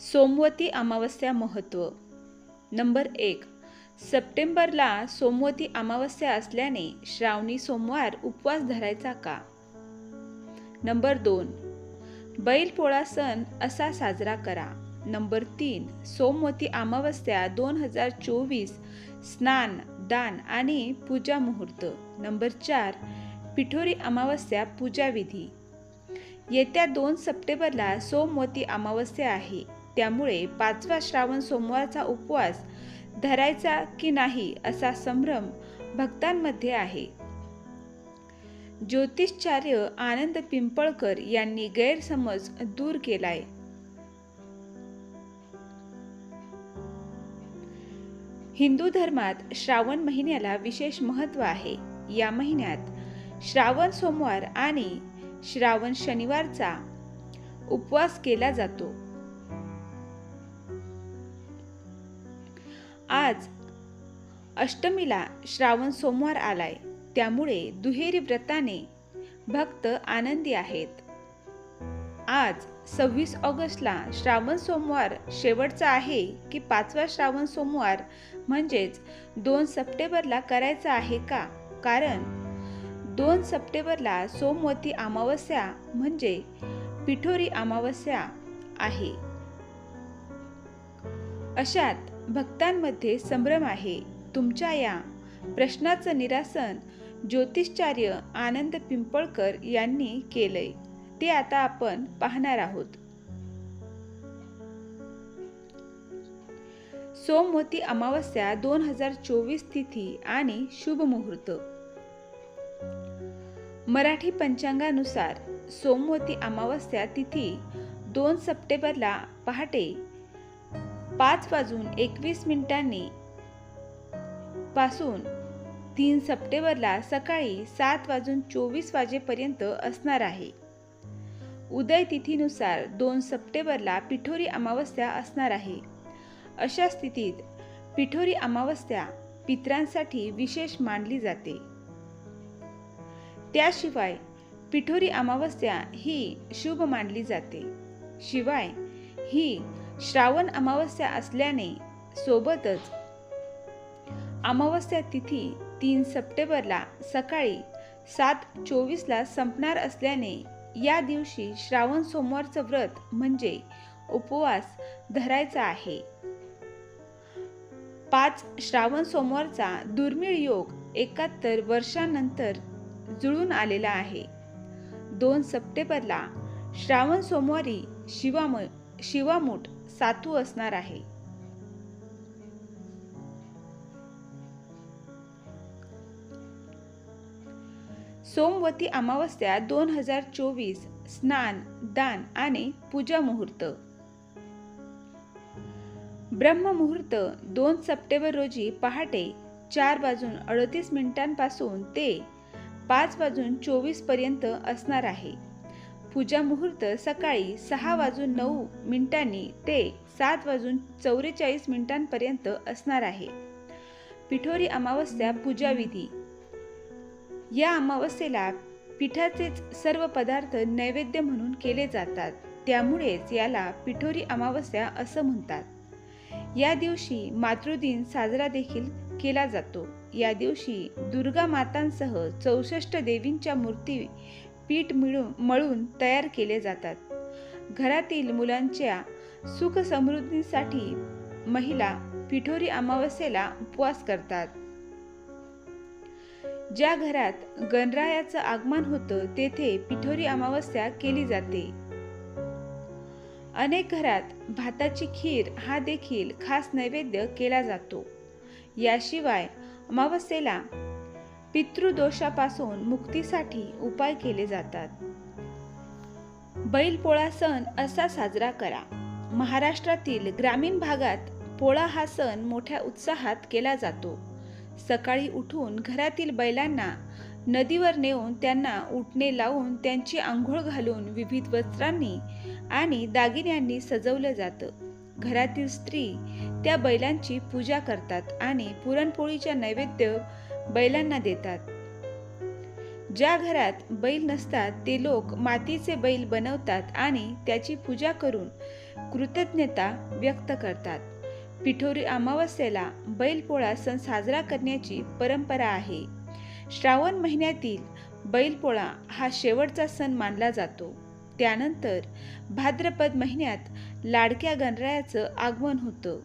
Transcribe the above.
सोमवती अमावस्या महत्त्व नंबर एक. सप्टेंबरला सोमवती अमावस्या असल्याने श्रावणी सोमवार उपवास धरायचा का? नंबर दोन. बैलपोळा सण असा साजरा करा. नंबर तीन. सोमवती अमावस्या दोन हजार चोवीस स्नान दान आणि पूजा मुहूर्त. नंबर चार. पिठोरी अमावस्या पूजाविधी. येत्या दोन सप्टेंबरला सोमवती अमावस्या आहे. त्यामुळे पाचवा श्रावण सोमवारचा उपवास धरायचा की नाही असा संभ्रम भक्तांमध्ये आहे. ज्योतिषचार्य आनंद पिंपळकर यांनी गैरसमज दूर केलाय. हिंदू धर्मात श्रावण महिन्याला विशेष महत्त्व आहे. या महिन्यात श्रावण सोमवार आणि श्रावण शनिवारचा उपवास केला जातो. आज अष्टमीला श्रावण सोमवार आलाय. त्यामुळे दुहेरी व्रताने भक्त आनंदी आहेत. आज सव्वीस ऑगस्टला श्रावण सोमवार शेवटचा आहे की पाचवा श्रावण सोमवार म्हणजेच दोन सप्टेंबरला करायचा आहे का? कारण दोन सप्टेंबरला सोमवती अमावस्या म्हणजे पिठोरी अमावस्या आहे. अशात भक्तांमध्ये संभ्रम आहे. तुमच्या या प्रश्नाचं निरासन ज्योतिषचार्य आनंद पिंपळकर यांनी केलंय. ते आता आपण पाहणार आहोत. सोमवती अमावस्या दोन हजार चोवीस तिथी आणि शुभ मुहूर्त. मराठी पंचांगानुसार सोमवती अमावस्या तिथी दोन सप्टेंबरला पहाटे पाच वाजून एकवीस मिनिटांनी पासून तीन सप्टेंबरला सकाळी सात वाजून चोवीस वाजेपर्यंत असणार आहे. उदय तिथीनुसार दोन सप्टेंबरला पिठोरी अमावस्या असणार आहे. अशा स्थितीत पिठोरी अमावस्या पित्रांसाठी विशेष मानली जाते. त्याशिवाय पिठोरी अमावस्या ही शुभ मानली जाते. शिवाय ही श्रावण अमावस्या असल्याने सोबतच अमावस्या तिथी तीन सप्टेंबरला सकाळी सात चोवीसला संपणार असल्याने या दिवशी श्रावण सोमवारचं व्रत म्हणजे उपवास धरायचा आहे. पाच श्रावण सोमवारचा दुर्मिळ योग एकाहत्तर वर्षानंतर जुळून आलेला आहे. दोन सप्टेंबरला श्रावण सोमवारी शिवाम शिवामूठ सातू असणार आहे. सोमवती अमावस्या दोन हजार चोवीस स्नान दान आणि पूजा मुहूर्त. ब्रह्ममुहूर्त दोन सप्टेंबर रोजी पहाटे चार वाजून अडतीस मिनिटांपासून ते पाच वाजून चोवीसपर्यंत असणार आहे. पूजा मुहूर्त सकाळी सहा वाजून नऊ मिनिटांनी ते सात वाजून चौवेचाळीस मिनिटांपर्यंत असणार आहे. पिठोरी अमावस्या पूजाविधी या अमावस्येला पिठाचेच सर्व पदार्थ नैवेद्य म्हणून केले जातात. त्यामुळेच याला पिठोरी अमावस्या असं म्हणतात. या दिवशी मातृदिन साजरा देखील केला जातो. या दिवशी दुर्गा मातांसह चौसष्ट देवींच्या मूर्ती पीठ मिळून मळून तयार केले जातात. घरातील मुलांच्या सुख समृद्धीसाठी महिला पिठोरी अमावस्येला उपवास करतात. ज्या घरात गणरायाचं आगमन होतं तेथे पिठोरी अमावस्या केली जाते. अनेक घरात भाताची खीर हा देखील खास नैवेद्य केला जातो. याशिवाय अमावस्येला पितृदोषापासून मुक्तीसाठी उपाय केले जातात. बैलपोळा सण असा साजरा करा. महाराष्ट्रातील ग्रामीण भागात पोळा हा सण मोठ्या उत्साहात केला जातो. सकाळी उठून घरातील बैलांना नदीवर नेऊन त्यांना उठणे लावून त्यांची आंघोळ घालून विविध वस्त्रांनी आणि दागिन्यांनी सजवलं जातं. घरातील स्त्री त्या बैलांची पूजा करतात आणि पुरणपोळीच्या नैवेद्य बैलांना देतात. ज्या घरात बैल नसतात ते लोक मातीचे बैल बनवतात आणि त्याची पूजा करून कृतज्ञता व्यक्त करतात. पिठोरी अमावस्येला बैलपोळा सण साजरा करण्याची परंपरा आहे. श्रावण महिन्यातील बैलपोळा हा शेवटचा सण मानला जातो. त्यानंतर भाद्रपद महिन्यात लाडक्या गणरायाचं आगमन होतं.